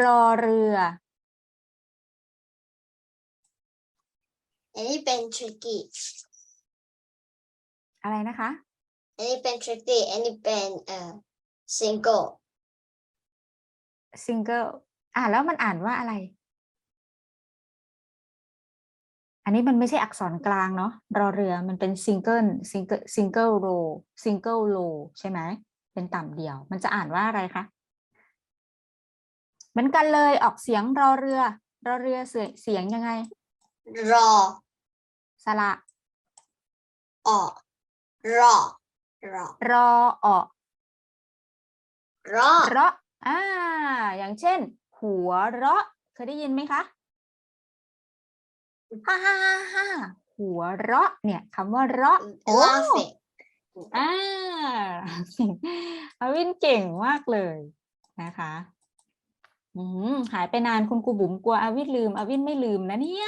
รอเรือ อันนี้เป็น tricky อะไรนะคะ อันนี้เป็น tricky อันนี้เป็นเอ่อ single single อ่าแล้วมันอ่านว่าอะไร อันนี้มันไม่ใช่อักษรกลางเนาะรอเรือมันเป็น single single single row single row ใช่ไหมเป็นต่ำเดียว มันจะอ่านว่าอะไรคะเห มือนกันเลยออกเสียงรอเรือ รอเรือเสียเสียงยังไง รอ สระออกรอ รอ รอออกรอเราะอ่า อย่างเช่น หัวเราะ เคยได้ยินไหมคะฮ่าฮ่าฮ่าฮ่าหัวเราะ เนี่ยคำว่าเราะโอ้ laughing อ่าอาวินเก่งมากเลยนะคะอืม หายไปนานคุณครูบุ๋มกลัวอาวิทลืมอาวิทไม่ลืมนะเนี่ย